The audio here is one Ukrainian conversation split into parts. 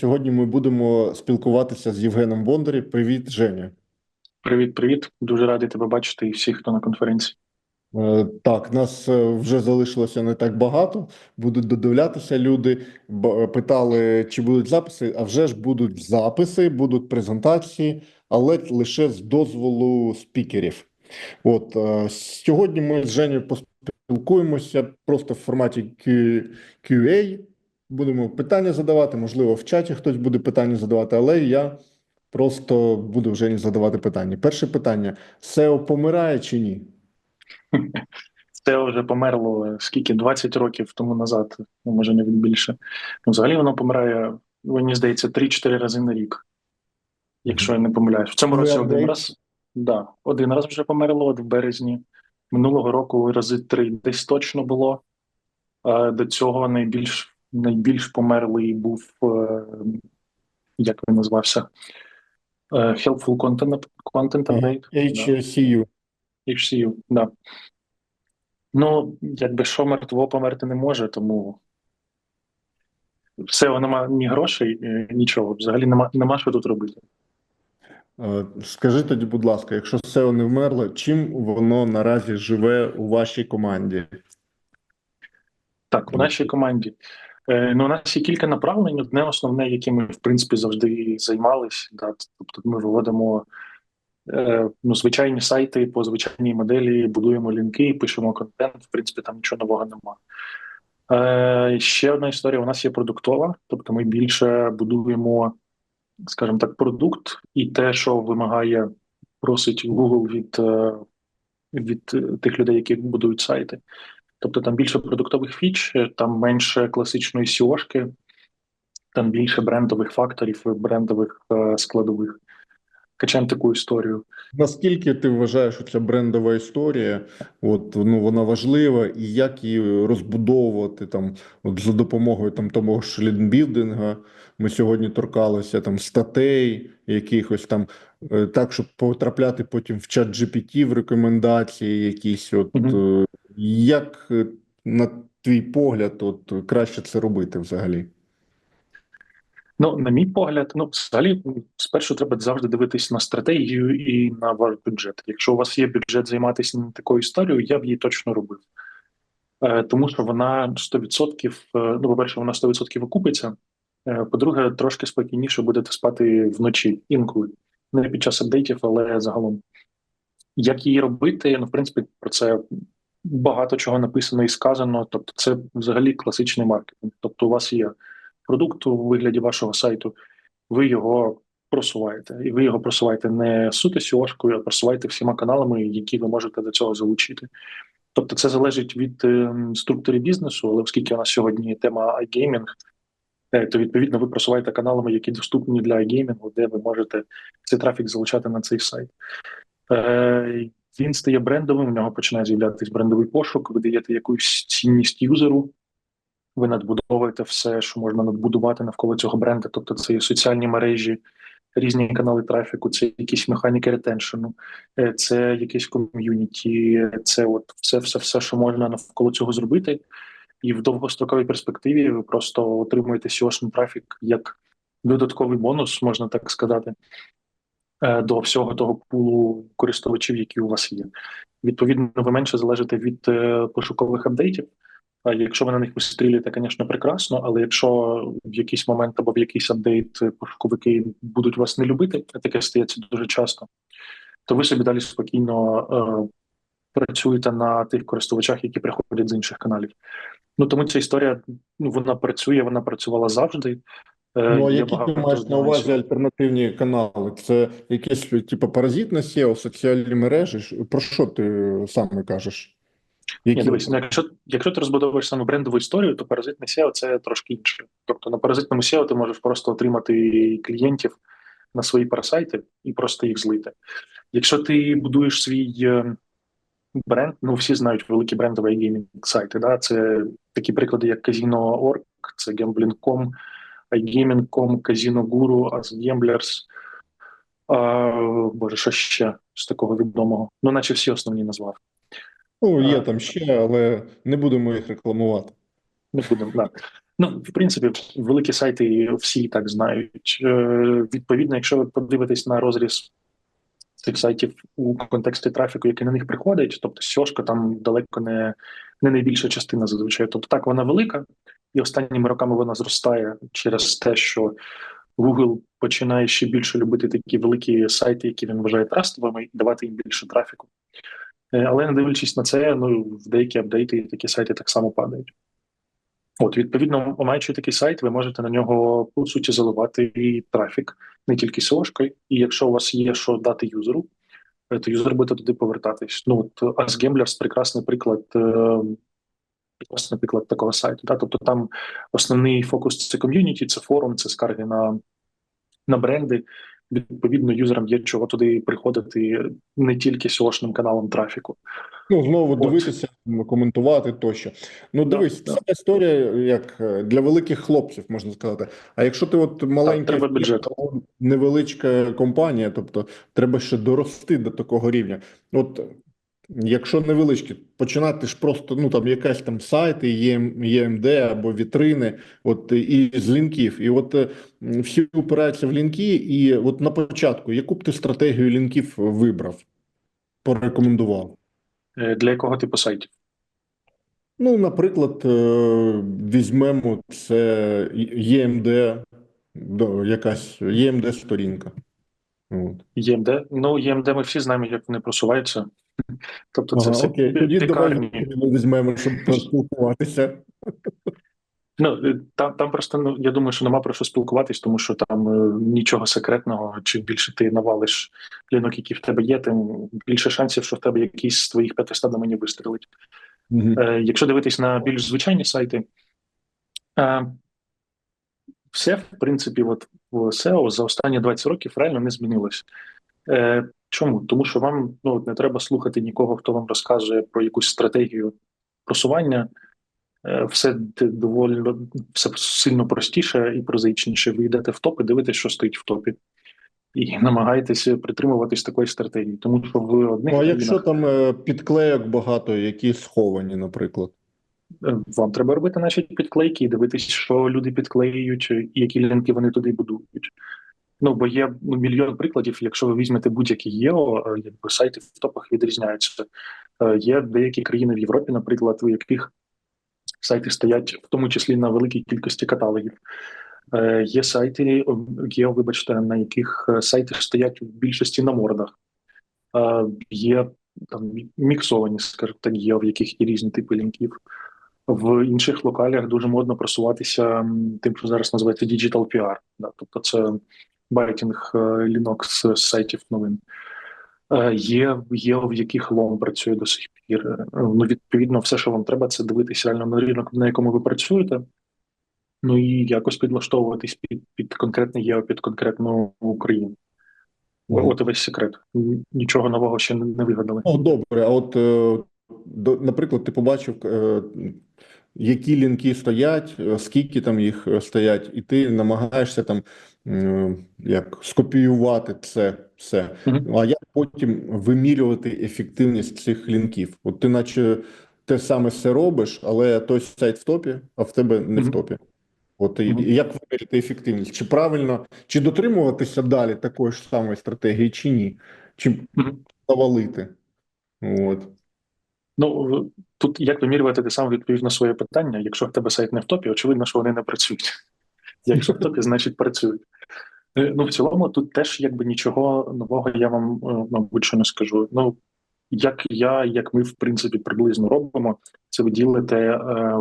Сьогодні ми будемо спілкуватися з Євгеном Бондарі. Привіт, Женя. Привіт, привіт. Дуже радий тебе бачити і всіх, хто на конференції. Е, Так, нас е, вже залишилося не так багато. Будуть додивлятися люди. Питали, чи будуть записи. А вже ж будуть записи, будуть презентації, але лише з дозволу спікерів. От е, сьогодні ми з Женєю поспілкуємося просто в форматі Q- QA. Будемо питання задавати. Можливо, в чаті хтось буде питання задавати, але я просто буду Жені задавати питання. Перше питання: SEO помирає чи ні? Це вже померло скільки 20 років тому назад, ну, може навіть більше. Ну, взагалі воно помирає, мені здається, 3-4 рази на рік, якщо я не помиляюсь. В цьому Ну, році один раз, да, один раз вже померло, от в березні. Минулого року рази три десь точно було. До цього найбільш, найбільш померлий був, е, як він назвався? Е, Helpful Content, content Update. HCU. HCU, да. Ну, якби що мертво померти не може, тому все нема ні грошей, е, нічого. Взагалі нема, нема що тут робити. Скажи тоді, будь ласка, якщо SEO не вмерло, чим воно наразі живе у вашій команді? Так, в нашій команді. Е, ну, у нас є кілька направлень. Одне основне, яким ми, в принципі, завжди займалися. Да, тобто ми виводимо е, ну, звичайні сайти по звичайній моделі, будуємо лінки, пишемо контент. В принципі, там нічого нового нема. Е, ще одна історія: у нас є продуктова, тобто ми більше будуємо, скажімо так, продукт і те, що вимагає, просить Google від, від тих людей, які будують сайти. Тобто там більше продуктових фіч, там менше класичної сіошки, там більше брендових факторів, брендових е, складових. Качаємо таку історію. Наскільки ти вважаєш, що ця брендова історія, от ну вона важлива, і як її розбудовувати там, от за допомогою там того ж лінбілдинга, ми сьогодні торкалися там статей, якихось там е, так, щоб потрапляти потім в чат GPT, в рекомендації якісь. От е, як е, на твій погляд, от краще це робити взагалі? Ну, на мій погляд, ну взагалі, спершу треба завжди дивитись на стратегію і на ваш бюджет. Якщо у вас є бюджет займатися такою історією, я б її точно робив. Е, тому що вона 100%, е, ну, по-перше, вона 100% окупиться. Е, по-друге, трошки спокійніше будете спати вночі інколи. Не під час апдейтів, але загалом. Як її робити? Ну, в принципі, про це багато чого написано і сказано. Тобто, це взагалі класичний маркетинг. Тобто, у вас є продукт у вигляді вашого сайту, ви його просуваєте, і ви його просуваєте не суто сіошкою, а просуваєте всіма каналами, які ви можете до цього залучити. Тобто, це залежить від е, структури бізнесу, але оскільки у нас сьогодні тема iGaming, е, то відповідно ви просуваєте каналами, які доступні для iGaming, де ви можете цей трафік залучати на цей сайт. Він стає брендовим, у нього починає з'являтися брендовий пошук, ви даєте якусь цінність юзеру, ви надбудовуєте все, що можна надбудувати навколо цього бренду. Тобто це є соціальні мережі, різні канали трафіку, це якісь механіки ретеншену, е, це якесь ком'юніті, це от все, все, все, що можна навколо цього зробити. І в довгостроковій перспективі ви просто отримуєте SEO трафік як додатковий бонус, можна так сказати, до всього того пулу користувачів, які у вас є. Відповідно, ви менше залежите від е, пошукових апдейтів. А якщо ви на них вистрілюєте, звісно, прекрасно, але якщо в якийсь момент або в якийсь апдейт е, пошуковики будуть вас не любити, а таке стається дуже часто, то ви собі далі спокійно е, працюєте на тих користувачах, які приходять з інших каналів. Ну тому ця історія ну вона працює, вона працювала завжди. Е, Ну, а які ти маєш на увазі альтернативні канали? Це якесь типу паразитне SEO, соціальні мережі? Про що ти саме кажеш? Ні, дивись, ну, якщо, якщо ти розбудовуєш саме брендову історію, то паразитне SEO – це трошки інше. Тобто на паразитному SEO ти можеш просто отримати клієнтів на свої парасайти і просто їх злити. Якщо ти будуєш свій е, бренд, ну всі знають великі брендові геймінг сайти. Да? Це такі приклади, як Casino.org, це Gambling.com, iGaming.com, Casino Guru, AskGamblers. Боже, що ще з такого відомого? Ну, наче всі основні назвав. Ну, є там ще, але не будемо їх рекламувати. Не будемо. так. Ну, в принципі, великі сайти всі і так знають. Е, Відповідно, якщо ви подивитесь на розріз цих сайтів у контексті трафіку, який на них приходить, тобто сьошка там далеко не, не найбільша частина зазвичай. Тобто так вона велика, і останніми роками вона зростає через те, що Google починає ще більше любити такі великі сайти, які він вважає трастовими, і давати їм більше трафіку. Е, Але не дивлячись на це, ну в деякі апдейти такі сайти так само падають. От, відповідно, маючи такий сайт, ви можете на нього по суті заливати і трафік, не тільки SEO-шкою. І якщо у вас є що дати юзеру, е, то юзер буде туди повертатись. Ну от AskGamblers – прекрасний приклад, е, прекрасний приклад такого сайту. Да? Тобто там основний фокус це ком'юніті, це форум, це скарги на, на бренди. Відповідно, юзерам є чого туди приходити не тільки SEO-шним каналом трафіку. Ну, знову От. дивитися, коментувати тощо. Ну, Да, дивись, да. це історія як е, для великих хлопців, можна сказати. А якщо ти от бюджет. невеличка компанія, тобто треба ще дорости до такого рівня. От якщо невеличкі, починати ж просто ну там якась там сайти, ЄМ, ЄМД або вітрини, от і з лінків. І от е, всі опираються в лінки, і от на початку, яку б ти стратегію лінків вибрав, порекомендував? Е, Для якого типу сайтів? Ну, наприклад, е, візьмемо це ЄМД, якась ЄМД сторінка. От. ЄМД. Ну, ЄМД ми всі знаємо, як вони просуваються. Тобто це Ага, все окей, тоді давай візьмемо, щоб поспілкуватися. Ну, е, там, там просто ну, я думаю, що нема про що спілкуватись, тому що там е, нічого секретного. Чим більше ти навалиш лінок, який в тебе є, тим більше шансів, що в тебе якийсь з твоїх 500 доменів вистрілить. Мгм. Е, якщо дивитись на більш звичайні сайти, е, все, в принципі, от в SEO за останні 20 років реально не змінилось. Е, чому? Тому що вам ну, не треба слухати нікого, хто вам розказує про якусь стратегію просування. Е, все доволі все сильно простіше і прозаїчніше. Ви йдете в топ і дивитесь, що стоїть в топі. І намагаєтеся притримуватись такої стратегії, тому що в одних Ну, а якщо там е, багато, які сховані, наприклад. Е, Вам треба робити наші підклейки і дивитись, що люди підклеюють, і які лінки вони туди будують. Ну бо є ну, мільйон прикладів. Якщо ви візьмете будь-який ЄО, якби сайти в топах відрізняються. Є деякі країни в Європі, наприклад, у яких сайти стоять в тому числі на великій кількості каталогів. Е, Є сайти, ЄО, вибачте, на яких е, сайти стоять в більшості на мордах. Е, Є там міксовані, скажімо так, є, в яких є різні типи лінків. В інших локалях дуже модно просуватися тим, що зараз називається digital PR. Да? Тобто це байтінг е, лінок з сайтів новин. Е, Є, є в яких лом працює до сих Е, Ну, відповідно, все, що вам треба, це дивитися реально на ринок, на якому ви працюєте. Ну і якось підлаштовуватись під, під конкретне ЄО, під конкретну Україну. Мгм. От і весь секрет. Нічого нового ще не, вигадали. О, добре, а от, е, наприклад, ти побачив, е, які лінки стоять, е, скільки там їх е, стоять, і ти намагаєшся там е, як скопіювати це все. А як потім вимірювати ефективність цих лінків? От ти наче те саме все робиш, але той сайт в топі, а в тебе не в топі. От і, і як виміряти ефективність? Чи правильно, чи дотримуватися далі такої ж самої стратегії, чи ні? Чи завалити? От. Ну тут як вимірювати, ти сам відповів на своє питання. Якщо в тебе сайт не в топі, очевидно, що вони не працюють. Якщо в топі, значить працюють. Е, Ну в цілому, тут теж якби нічого нового я вам, е, мабуть, що не скажу. Ну як я, як ми в принципі приблизно робимо, це ви ділите е,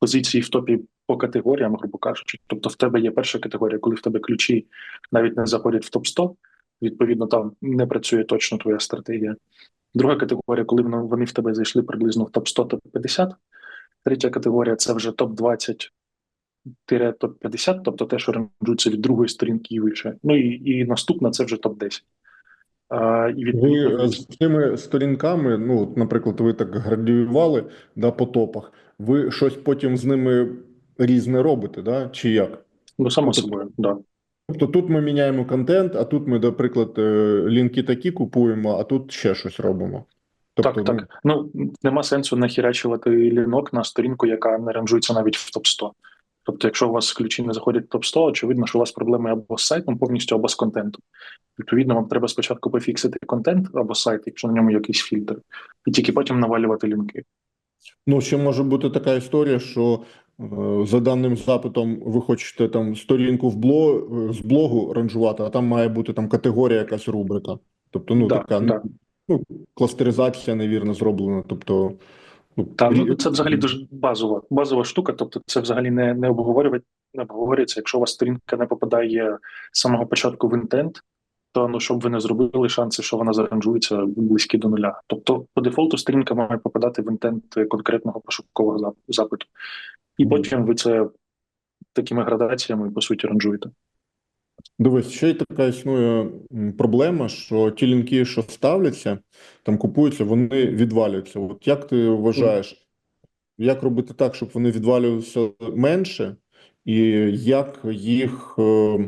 позиції в топі по категоріям, грубо кажучи. Тобто, в тебе є перша категорія, коли в тебе ключі навіть не заходять в топ 100 відповідно, там не працює точно твоя стратегія. Друга категорія, коли вони в тебе зайшли приблизно в топ 100 топ 50 Третя категорія це вже топ 20 топ 50 тобто те, що ранжується від другої сторінки і вище. Ну і, і наступна це вже топ 10 А, і Ви е, з цими сторінками, ну, наприклад, ви так градіювали да, по топах, ви щось потім з ними різне робите, да? чи як? ну само тобто- собою, да. Тобто тут ми міняємо контент, а тут ми, наприклад, е, лінки такі купуємо, а тут ще щось робимо. Тобто, так, так. Ну нема сенсу нахірячувати лінок на сторінку, яка не ранжується навіть в топ 100 Тобто, якщо у вас ключі не заходять в топ 100 очевидно, що у вас проблеми або з сайтом повністю, або з контентом. Відповідно, вам треба спочатку пофіксити контент або сайт, якщо на ньому якийсь фільтр, і тільки потім навалювати лінки. Ну, ще може бути така історія, що за даним запитом ви хочете там сторінку в блог, з блогу ранжувати, а там має бути там категорія, якась рубрика. Тобто, ну Да, така да. ну, кластеризація невірно зроблена. Тобто, ну, Та ну це взагалі дуже базова базова штука. Тобто, це взагалі не, не обговорювати, не обговорюється. Якщо у вас сторінка не попадає з самого початку в інтент, то ну щоб ви не зробили, шанси, що вона заранжується, близькі до нуля. Тобто, по дефолту сторінка має попадати в інтент конкретного пошукового запиту, і потім ви це такими градаціями по суті ранжуєте. Дивись, ще й така існує проблема, що ті лінки, що ставляться, там купуються, вони відвалюються. От як ти вважаєш, як робити так, щоб вони відвалювалися менше, і як їх е,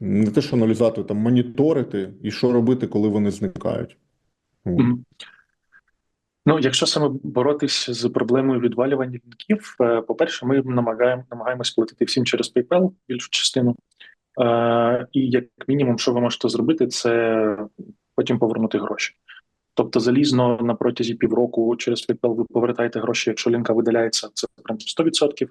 не те, що аналізувати, там моніторити, і що робити, коли вони зникають? От. Мгм. Ну, якщо саме боротись з проблемою відвалювання лінків, е, по-перше, ми намагаємо намагаємось платити всім через PayPal більшу частину. Е, І як мінімум, що ви можете зробити, це потім повернути гроші. Тобто, залізно на протязі півроку через PayPal ви повертаєте гроші, якщо лінка видаляється, це прям 100%.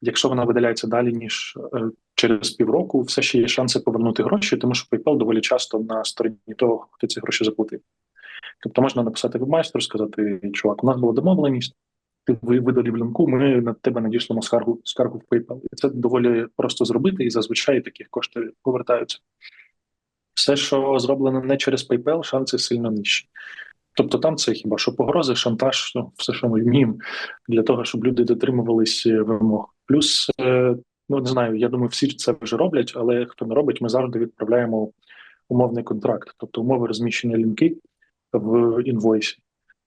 Якщо вона видаляється далі ніж е, через півроку, все ще є шанси повернути гроші, тому що PayPal доволі часто на стороні того, хто ці гроші заплатив. Тобто можна написати вебмайстеру, сказати, чувак, у нас була домовленість, ти ви- видалив лінку, ми на тебе надішлемо скаргу, скаргу в PayPal. І це доволі просто зробити, і зазвичай такі кошти повертаються. Все, що зроблено не через PayPal, шанси сильно нижчі. Тобто там це хіба що погрози, шантаж, ну, все, що ми вміємо, для того, щоб люди дотримувались е, вимог. Плюс, е, ну не знаю, я думаю, всі це вже роблять, але хто не робить, ми завжди відправляємо умовний контракт, тобто умови розміщення лінки в інвойсі.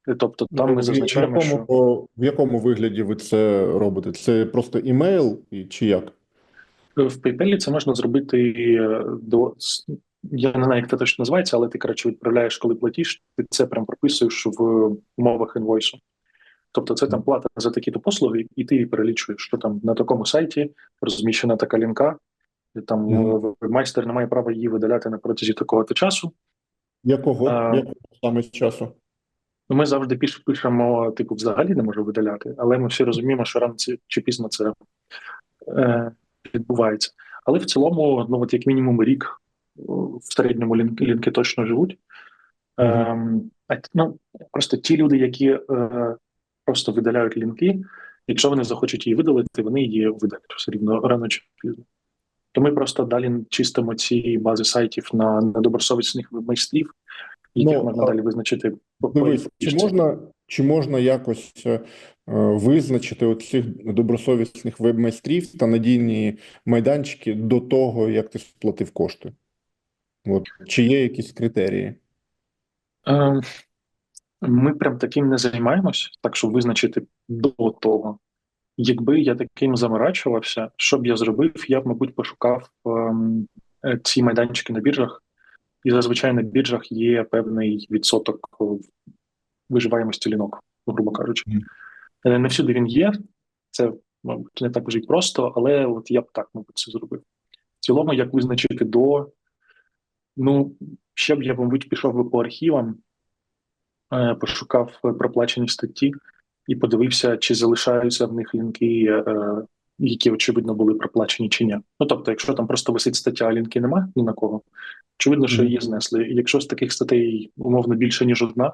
Е, Тобто там Ну, ми в зазначаємо, що якому, в якому вигляді ви це робите? Це просто імейл чи як? в PayPal це можна зробити е, до я не знаю, як це точно називається, але ти коротше відправляєш, коли платіш, ти це прям прописуєш в умовах інвойсу. Тобто це там плата за такі-то послуги, і ти її перелічуєш, що там на такому сайті розміщена така лінка, і там е, майстер не має права її видаляти на протязі такого-то часу. Якого? А, Якого саме часу? Ну, Ми завжди пишемо, типу, взагалі не може видаляти, але ми всі розуміємо, що рано чи пізно це е, відбувається. Але в цілому, ну от як мінімум рік в середньому лінки, лінки точно живуть. Ем, а ну, просто ті люди, які е, просто видаляють лінки, якщо вони захочуть її видалити, вони її видалять все рівно рано чи пізно. То ми просто далі чистимо ці бази сайтів на недобросовісних майстрів, яких Ну, можна а- далі визначити Дивись, чи можна, чи можна якось е, визначити оцих добросовісних веб-майстрів та надійні майданчики до того, як ти сплатив кошти? От. Чи є якісь критерії? Е, Ми прям таким не займаємось, так щоб визначити до того. Якби я таким заморачувався, що б я зробив, я б, мабуть, пошукав ем, е, ці майданчики на біржах, і зазвичай на біржах є певний відсоток виживаємості лінок, грубо кажучи. Е, Не всюди він є, це мабуть не так вже й просто, але от я б так, мабуть, це зробив. В цілому, як визначити до, ну, ще б я, мабуть, пішов би по архівам, е, пошукав проплачені статті і подивився, чи залишаються в них лінки, е, які очевидно були проплачені чи ні. Ну тобто, якщо там просто висить стаття, а лінки нема ні на кого, очевидно, що її знесли. Якщо з таких статей умовно більше ніж одна,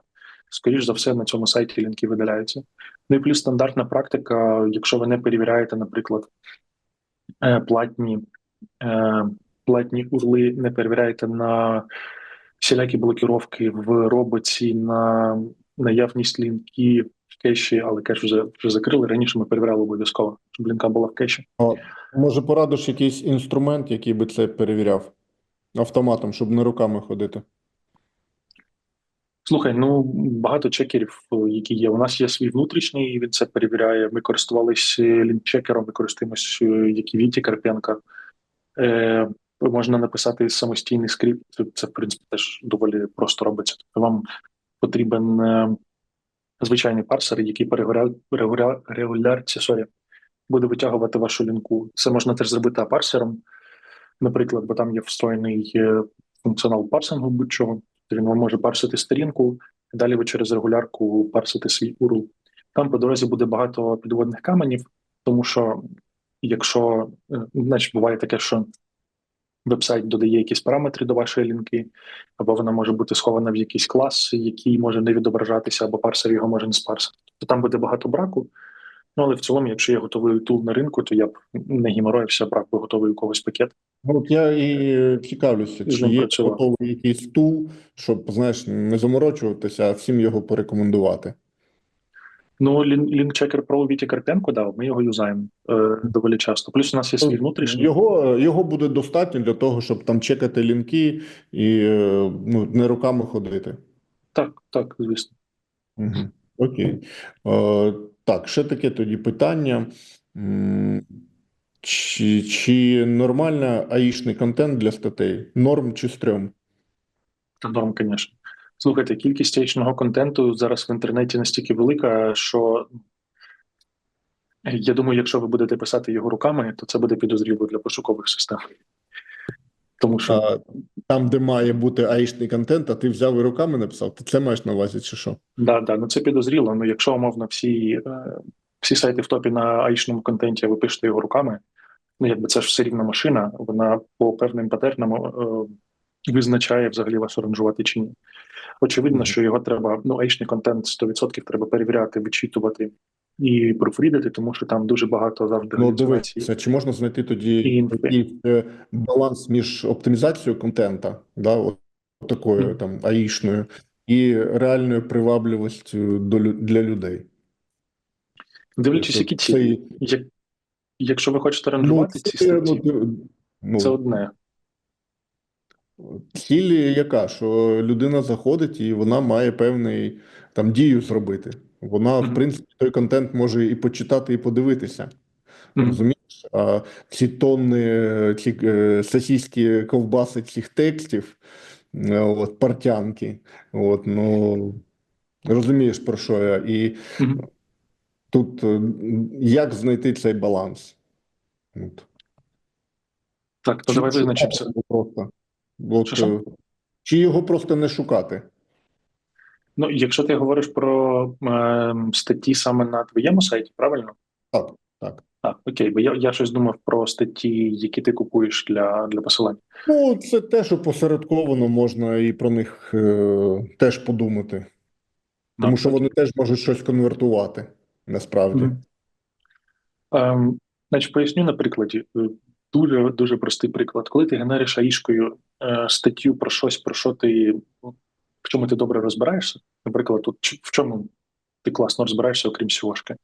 скоріш за все на цьому сайті лінки видаляються. Ну і плюс стандартна практика, якщо ви не перевіряєте, наприклад, е, платні, е, платні урли, не перевіряєте на всілякі блокіровки в роботі, на наявність лінки в кеші, але кеш вже, вже закрили. Раніше ми перевіряли обов'язково, щоб лінка була в кеші. Може, порадиш якийсь інструмент, який би це перевіряв автоматом, щоб не руками ходити? Слухай, ну багато чекерів, е, які є. У нас є свій внутрішній, він це перевіряє. Ми користувалися лінчекером, ми користуємося як і Віті Карпенка. Е, можна написати самостійний скрипт. Це, в принципі, теж доволі просто робиться. Тобто вам потрібен е, звичайний парсер, який регулярці sorry, буде витягувати вашу лінку. Це можна теж зробити апарсером, наприклад, бо там є встроєний е, функціонал парсингу будь-чого. Він вам може парсити сторінку, і далі ви через регулярку парсити свій URL. Там по дорозі буде багато підводних каменів, тому що якщо, е, значить, буває таке, що вебсайт додає якісь параметри до вашої лінки, або вона може бути схована в якийсь клас, який може не відображатися, або парсер його може не спарсити. То там буде багато браку. Ну, але в цілому, якщо є готовий тул на ринку, то я б не гімороївся, брав би готовий у когось пакет. Ну, От я і цікавлюся, І чи є готовий якийсь тул, щоб, знаєш, не заморочуватися, а всім його порекомендувати. Ну, лінкчекер Pro Віті Карпенко дав, ми його юзаємо е, доволі часто. Плюс у нас є свій внутрішній. Його, його буде достатньо для того, щоб там чекати лінки і е, ну, не руками ходити. Так, так, звісно. Угу. Окей. Е, так, ще таке тоді питання. Чи, чи нормально аїшний контент для статей? Норм чи стрьом? Та норм, звісно. Слухайте, кількість яєчного контенту зараз в інтернеті настільки велика, що я думаю, якщо ви будете писати його руками, то це буде підозріло для пошукових систем. Тому що А, там, де має бути аїшний контент, а ти взяв і руками написав, ти це маєш на увазі, чи що? да, да, ну це підозріло. Ну, якщо умовно всі, е, всі сайти в топі на аїшному контенті, а ви пишете його руками, ну якби це ж все рівна машина, вона по певним патернам е, визначає взагалі вас оранжувати чи ні. Очевидно, що його треба, ну, аїшний контент 100% треба перевіряти, вичитувати і профрідити, тому що там дуже багато завжди Ну, галюцинацій. чи можна знайти тоді І е, баланс між оптимізацією контента, да, от такою Мгм. там аїшною, і реальною привабливістю до для людей. Дивлячись, які цілі. це- Як, якщо ви хочете Ну, ранжувати ці це, ну, статті, ну, це одне. Ціль яка, що людина заходить і вона має певний там дію зробити. Вона, в принципі, той контент може і почитати, і подивитися. Розумієш? А ці тонни, ці е, сосиські ковбаси цих текстів, е, от, партянки, от, ну, розумієш, про що я. І тут е, як знайти цей баланс? От. Так, то Чи давай визначимося. Просто. От, Що-що? чи його просто не шукати? Ну, якщо ти говориш про е, статті саме на твоєму сайті, правильно? Так, так. Так, окей, бо я, я щось думав про статті, які ти купуєш для, для посилань. Ну, це те, що посередковано можна і про них е, теж подумати. Тому Так, що так. вони теж можуть щось конвертувати, насправді. Мгм. Ем, значить, поясню на прикладі. Е, Дуже дуже простий приклад. Коли ти генериш аїшкою статтю про щось, про що ти в чому ти добре розбираєшся, наприклад, тут в чому ти класно розбираєшся, окрім сьошки,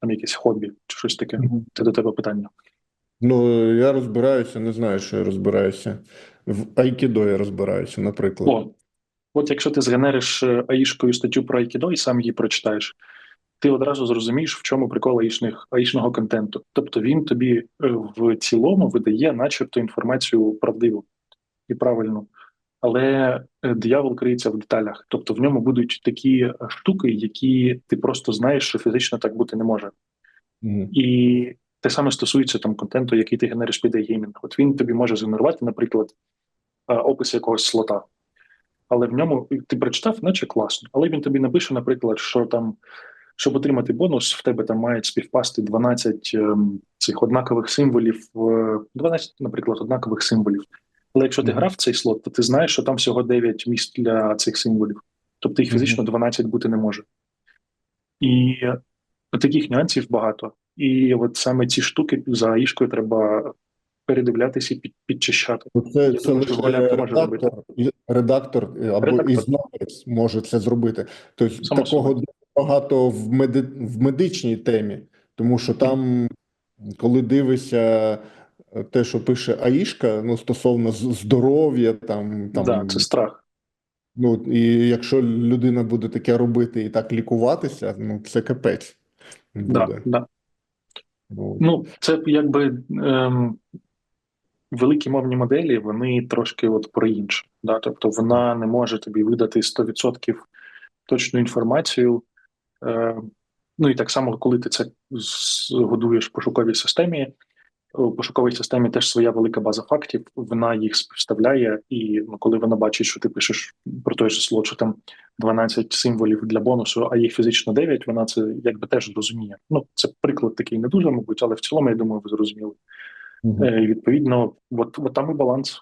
там якесь хобі чи щось таке. Мгм. Це до тебе питання. Ну, я розбираюся, не знаю, що я розбираюся. В айкідо я розбираюся, наприклад. О, от якщо ти згенериш е, аїшкою статтю про айкідо і сам її прочитаєш, ти одразу зрозумієш, в чому прикол аїшних, аїшного контенту. Тобто він тобі е, в цілому видає, начебто, інформацію правдиву і правильну. Але е, диявол криється в деталях. Тобто в ньому будуть такі е, штуки, які ти просто знаєш, що фізично так бути не може. Мгм. І те саме стосується там контенту, який ти генериш під iGaming. От він тобі може згенерувати, наприклад, е, опис якогось слота. Але в ньому ти прочитав, наче класно. Але він тобі напише, наприклад, що там, щоб отримати бонус, в тебе там мають співпасти 12 ем, цих однакових символів, е, 12, наприклад, однакових символів. Але якщо ти Мгм. грав в цей слот, то ти знаєш, що там всього 9 місць для цих символів. Тобто їх фізично 12 бути не може. І е, таких нюансів багато. І от саме ці штуки за ішкою треба передивлятися і під, підчищати. Ну, Це, Я це думаю, що лише редактор, редактор е, або Редактор. і знавець може це зробити. Тобто Само такого собою. багато в, меди, в медичній темі, тому що там, коли дивишся те, що пише Аїшка, ну стосовно здоров'я, там, там да, це страх. ну і якщо людина буде таке робити і так лікуватися, ну це капець буде. Да, да. Ну, Ну, це якби ем, великі мовні моделі вони трошки от про інше. Да? Тобто вона не може тобі видати 100% точну інформацію. Е, ну і так само, коли ти це годуєш в пошуковій системі, у пошуковій системі теж своя велика база фактів, вона їх співставляє, і ну, коли вона бачить, що ти пишеш про той же що там 12 символів для бонусу, а їх фізично 9, вона це якби теж розуміє. Ну, це приклад такий не дуже, мабуть, але в цілому, я думаю, ви зрозуміли. Е, відповідно, от, от там і баланс.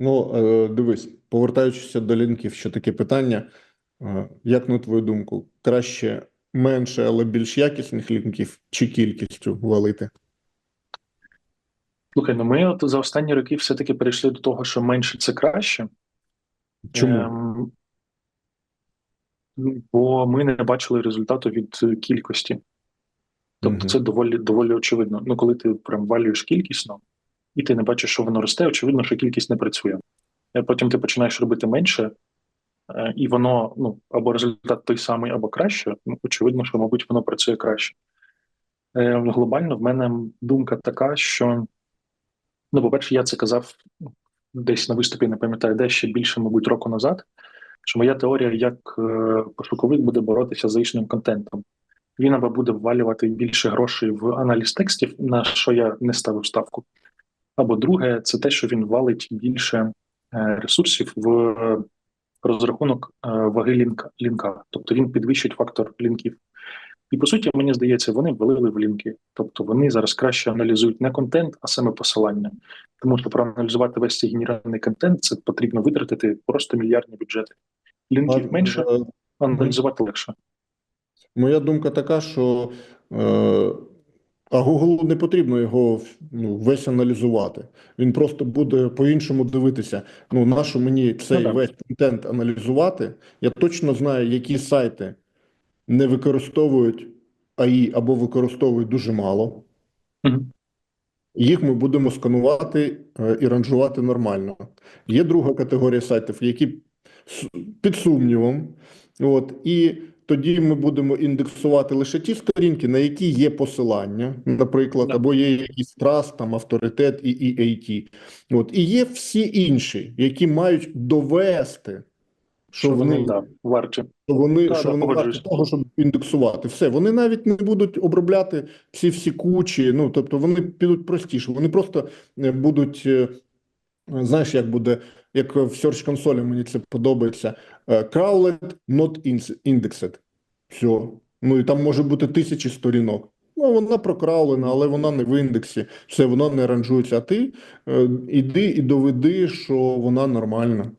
Ну, е, дивись, повертаючись до лінків, що таке питання. Е, Як на твою думку, краще менше, але більш якісних лінків чи кількістю валити? Слухай, ну ми от за останні роки все-таки перейшли до того, що менше це краще. Чому? Ем, бо ми не бачили результату від е, кількості. Тобто Мгм. це доволі доволі очевидно. Ну, коли ти прям валюєш кількісно, і ти не бачиш, що воно росте, очевидно, що кількість не працює. А потім ти починаєш робити менше, е, і воно ну або результат той самий, або краще. Ну, очевидно, що, мабуть, воно працює краще. Е, Глобально в мене думка така, що ну, по-перше, я це казав десь на виступі, не пам'ятаю, де ще більше, мабуть, року назад. Що моя теорія, як е, пошуковик буде боротися з заїчним контентом. Він або буде ввалювати більше грошей в аналіз текстів, на що я не ставив ставку. Або друге, це те, що він валить більше е, ресурсів в розрахунок е, ваги лінка, лінка. Тобто він підвищить фактор лінків. І по суті, мені здається, вони ввалили в лінки. Тобто вони зараз краще аналізують не контент, а саме посилання. Тому що проаналізувати весь цей генеральний контент це потрібно витратити просто мільярдні бюджети. Лінків менше, е, аналізувати легше. Моя думка така, що е, а Google не потрібно його ну, весь аналізувати. Він просто буде по-іншому дивитися. Ну, нащо мені цей Ну, весь контент аналізувати? Я точно знаю, які сайти не використовують АІ або використовують дуже мало. Їх ми будемо сканувати е, і ранжувати нормально. Є друга категорія сайтів, які під сумнівом. От, і тоді ми будемо індексувати лише ті сторінки, на які є посилання, наприклад, або є якийсь траст, там, авторитет і EAT. От, і є всі інші, які мають довести, що, Що вони вони да, що вони, Да, що да, вони варті того, щоб індексувати. Все, вони навіть не будуть обробляти ці всі кучі. Ну тобто вони підуть простіше. Вони просто е, будуть, е, знаєш, як буде, як в Search консолі мені це подобається. е, Crawled, not indexed. Все. Ну і там може бути тисячі сторінок. Ну, вона прокраулена, але вона не в індексі. Все, вона не ранжується. А ти е, іди і доведи, що вона нормальна.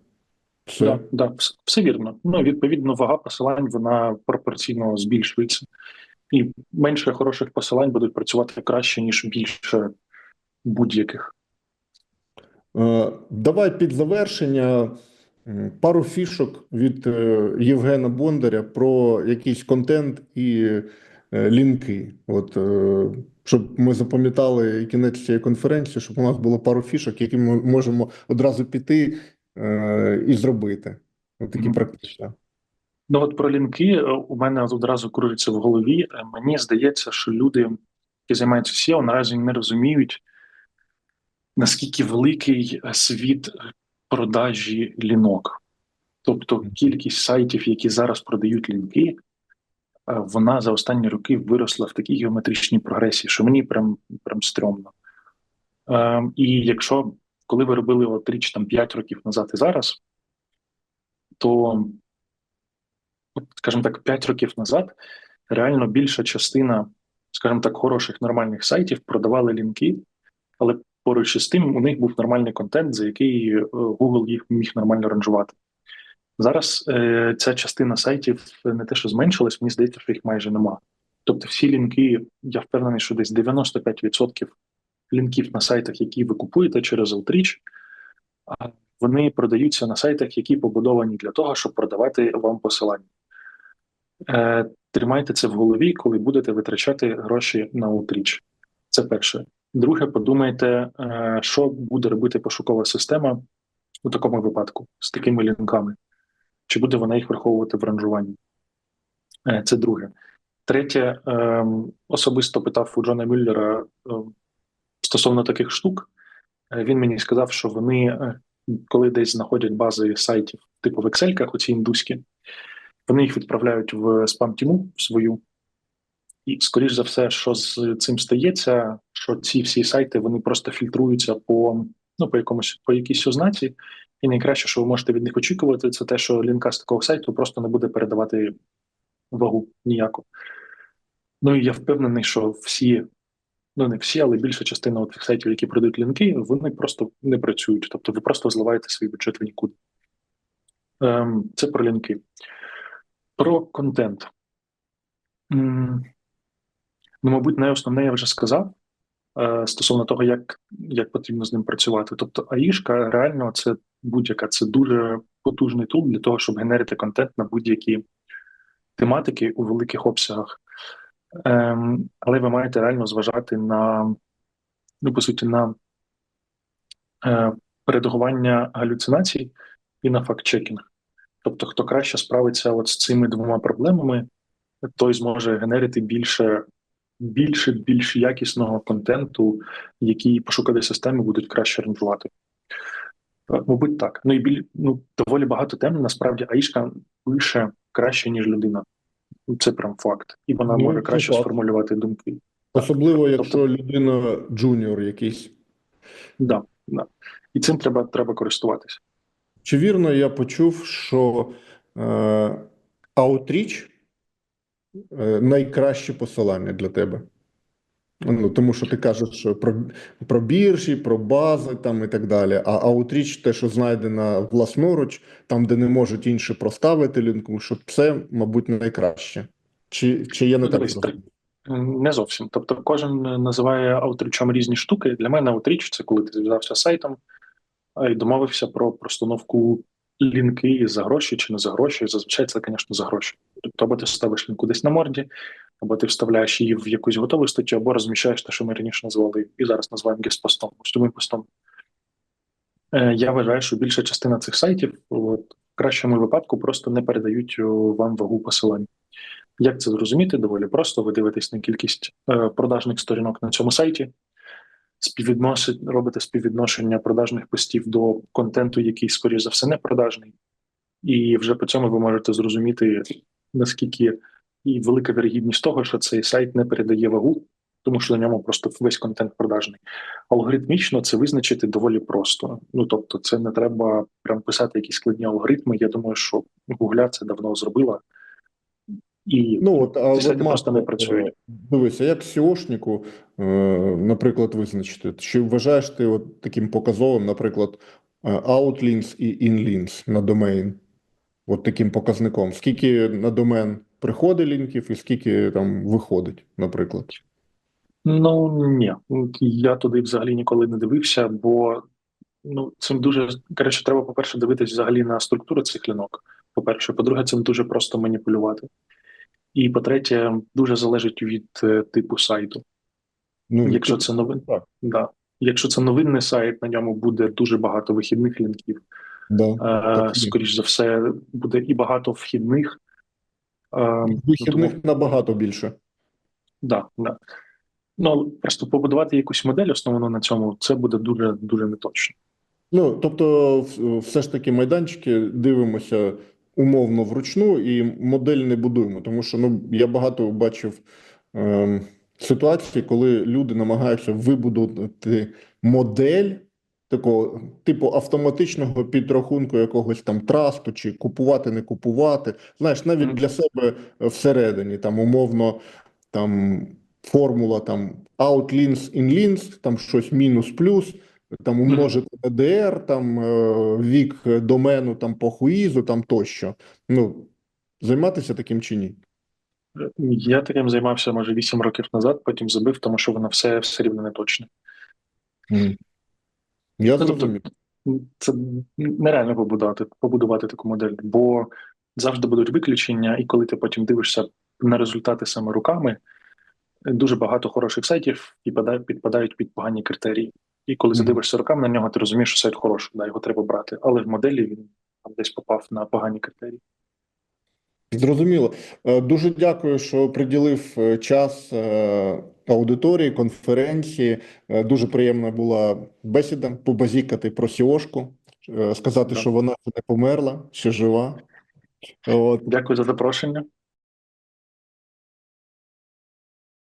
Все. Да, да, все вірно. Ну, відповідно, вага посилань вона пропорційно збільшується. І менше хороших посилань будуть працювати краще, ніж більше будь-яких. Е, Давай під завершення пару фішок від е, Євгена Бондаря про якийсь контент і е, лінки. От, щоб ми запам'ятали кінець цієї конференції, щоб у нас було пару фішок, які ми можемо одразу піти е, і зробити. От такі Мгм. практичні. Ну от про лінки е, у мене одразу кружиться в голові. Е, Мені здається, що люди, які займаються SEO, наразі не розуміють, наскільки великий світ продажі лінок. Тобто кількість сайтів, які зараз продають лінки, вона за останні роки виросла в такій геометричній прогресії, що мені прям, прям стрьомно. Е, і якщо коли ви робили от річ там 5 років назад і зараз, то скажімо так, 5 років назад реально більша частина, скажімо так, хороших нормальних сайтів продавали лінки, але поруч із тим у них був нормальний контент, за який е, Google їх міг нормально ранжувати. Зараз е, ця частина сайтів не те, що зменшилась, мені здається, що їх майже нема. Тобто, всі лінки, я впевнений, що десь 95% лінків на сайтах, які ви купуєте через Outreach, вони продаються на сайтах, які побудовані для того, щоб продавати вам посилання. Е, тримайте це в голові, коли будете витрачати гроші на Outreach. Це перше. Друге, подумайте, е, що буде робити пошукова система у такому випадку з такими лінками. Чи буде вона їх враховувати в ранжуванні? Е, Це друге. Третє, ем, особисто питав у Джона Мюллера ем, стосовно таких штук. Е, Він мені сказав, що вони, е, коли десь знаходять бази сайтів, типу в Excel, оці індуські, вони їх відправляють в спам-тіму в свою. І, скоріш за все, що з цим стається, що ці всі сайти вони просто фільтруються по, ну, по якомусь по якійсь ознаці. І найкраще, що ви можете від них очікувати, це те, що лінка з такого сайту просто не буде передавати вагу ніяку. Ну і я впевнений, що всі, ну не всі, але більша частина от сайтів, які продають лінки, вони просто не працюють. Тобто ви просто зливаєте свій бюджет в нікуди. Ем, це про лінки. Про контент. М, Ну, мабуть, найосновне я вже сказав е, стосовно того, як, як потрібно з ним працювати. Тобто, АІшка реально це будь-яка, це дуже потужний тул для того, щоб генерити контент на будь-які тематики у великих обсягах. Ем, але ви маєте реально зважати на, ну, по суті, на е, редагування галюцинацій і на факт-чекінг. Тобто, хто краще справиться от з цими двома проблемами, той зможе генерити більше, більше, більш якісного контенту, який пошукові системи будуть краще ранжувати. Е, Мабуть, так. Ну і біль, ну, доволі багато тем. Насправді Аїшка пише краще, ніж людина. Це прям факт. І вона Ну, може краще факт. сформулювати думки. Особливо, якщо людина джуніор якийсь. Да, да. І цим треба, треба користуватися. Чи вірно я почув, що е, Outreach е, найкраще посилання для тебе? Ну, тому що ти кажеш що про, про біржі, про бази там і так далі. А Outreach, те, що знайдено власноруч, там, де не можуть інші проставити лінку, що це, мабуть, найкраще. Чи, чи я не так? Не зовсім. Тобто, кожен називає аутрічом різні штуки. Для мене аутріч це коли ти зв'язався з сайтом і домовився про простановку лінки за гроші чи не за гроші. Зазвичай це, звісно, за гроші. Тобто, або ти ставиш лінку десь на морді, або ти вставляєш її в якусь готову статтю, або розміщаєш те, що ми раніше назвали, і зараз називаємо гестпостом, гостовим постом. Е, Я вважаю, що більша частина цих сайтів от, в кращому випадку просто не передають вам вагу посилань. Як це зрозуміти? Доволі просто. Ви дивитесь на кількість е, продажних сторінок на цьому сайті, співвідносить, робите співвідношення продажних постів до контенту, який, скоріш за все, не продажний. І вже по цьому ви можете зрозуміти, наскільки і велика вірогідність того, що цей сайт не передає вагу, тому що на ньому просто весь контент продажний. Алгоритмічно це визначити доволі просто. Ну тобто, це не треба прям писати якісь складні алгоритми. Я думаю, що Гугля це давно зробила. І Ну, от, а от, просто не працюють. е, Дивися, як SEOшнику, е, наприклад, визначити, чи вважаєш ти от таким показовим, наприклад, е, outlinks і inlinks на домен? От таким показником. Скільки на домен приходить лінків і скільки там виходить, наприклад. Ну ні, я туди взагалі ніколи не дивився, бо ну цим дуже коротше, треба, по-перше, дивитись взагалі на структуру цих лінок. По-перше, по-друге, цим дуже просто маніпулювати. І по-третє, дуже залежить від е, типу сайту. Ну, Якщо це новин, так, да. Якщо це новинний сайт, на ньому буде дуже багато вихідних лінків. да. Е, Так скоріш за все, буде і багато вхідних. Е, Вихідних тому- набагато більше. Да, да. Ну просто побудувати якусь модель основану на цьому, це буде дуже дуже неточно. Ну, тобто, все ж таки, майданчики дивимося умовно вручну і модель не будуємо. Тому що ну, я багато бачив ем, ситуацій, коли люди намагаються вибудувати модель такого типу автоматичного підрахунку якогось там трасту, чи купувати, не купувати. Знаєш, навіть для себе всередині, там умовно, там формула там outlinks, inlinks, там щось мінус-плюс там умножити DR, там е, вік домену там по хуїзу, там тощо. Ну, займатися таким чи ні? Я таким займався може 8 років назад, потім забив, тому що воно все все рівно не точне. Я Ну, тобто. Це нереально побудувати, побудувати таку модель, бо завжди будуть виключення, і коли ти потім дивишся на результати саме руками, дуже багато хороших сайтів підпадають, підпадають під погані критерії. І коли Мгм. задивишся руками на нього, ти розумієш, що сайт хороший, да, його треба брати. Але в моделі він там десь попав на погані критерії. Зрозуміло. Е, Дуже дякую, що приділив е, час е, аудиторії, конференції. Е, Дуже приємна була бесіда побазікати про Сіошку, е, сказати, що вона не померла, що жива. От. Дякую за запрошення.